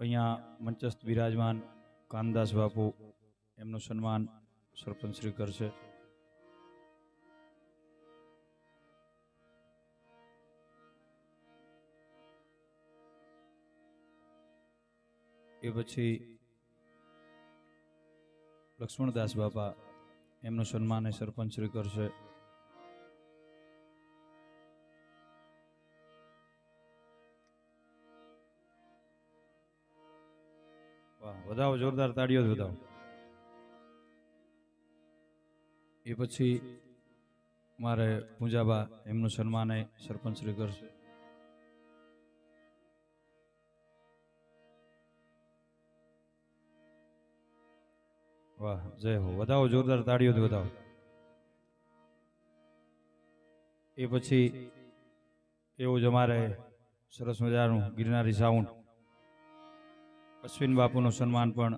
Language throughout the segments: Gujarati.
અહીંયા મંચસ્થ બિરાજમાન કાનદાસ બાપુ, એમનું સન્માન સરપંચ શ્રી કરશે. એ પછી લક્ષ્મણદાસ બાપા, એમનું સન્માન એ સરપંચ શ્રી કરશે. વધાવો જોરદાર તાળીઓ વધાવો એ પછી મારે પૂંજાબા એમનું સન્માન સરપંચ શ્રી કરશે. વાહ જય હો. વધાવો જોરદાર તાળીઓ વધાવો એ પછી એવું જ અમારે સરસ મજાનું ગિરનારી સાઉન્ડ અશ્વિન બાપુનું સન્માન પણ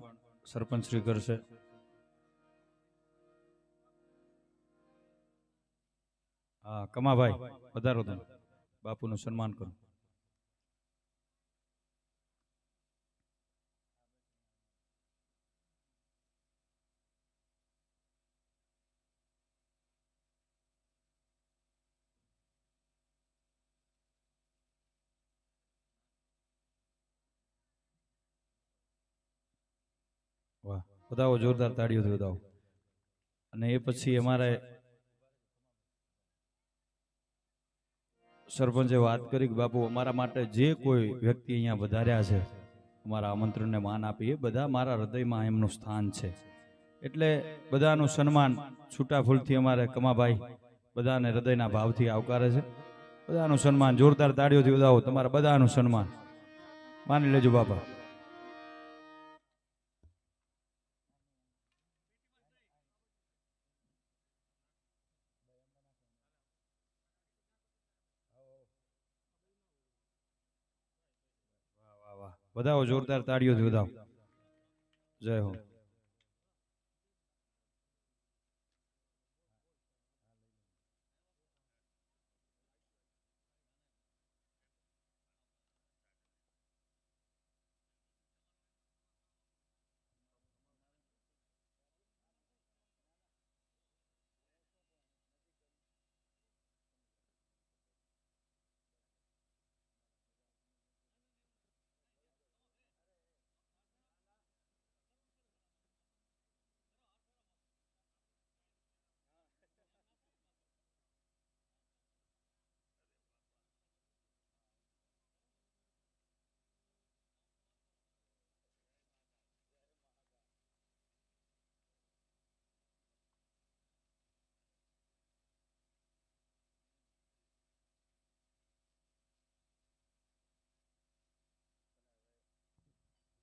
સરપંચ શ્રી કરશે. હા કમાભાઈ વધારો તમે બાપુનું સન્માન કરો વાહ વધાવો જોરદાર તાળીઓથી વધાવો અને એ પછી અમારે સરપંચે વાત કરી કે બાપુ, અમારા માટે જે કોઈ વ્યક્તિ અહીંયા વધાર્યા છે, અમારા આમંત્રણને માન આપીએ બધા મારા હૃદયમાં એમનું સ્થાન છે. એટલે બધાનું સન્માન છૂટા ફૂલથી અમારે કમાભાઈ બધાને હૃદયના ભાવથી આવકારે છે. બધાનું સન્માન જોરદાર તાળીઓથી વધાવો તમારા બધાનું સન્માન. માની લેજો બાપા. વધાવો જોરદાર તાળીઓથી વધાવો. જય હો.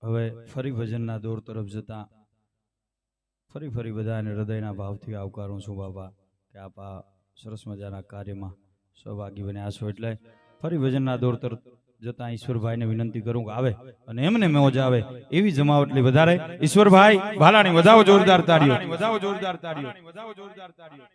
હવે ફરી ભજનના દોર તરફ જતા ફરી ફરી બધાને હૃદયના ભાવથી આવકારું છું બાબા, કે આપ આ સરસ મજાના કાર્યમાં સહભાગી બન્યા છો. એટલે ફરી ભજનના દોર તરફ જતા ઈશ્વરભાઈને વિનંતી કરું કે આવે અને એમને મોજ આવે. એવી જમાવટલી વધારે. ઈશ્વરભાઈ ભાલાની વધાવો જોરદાર તાળીઓ. વધાવો જોરદાર તાળીઓ. વધાવો જોરદાર તાળીઓ.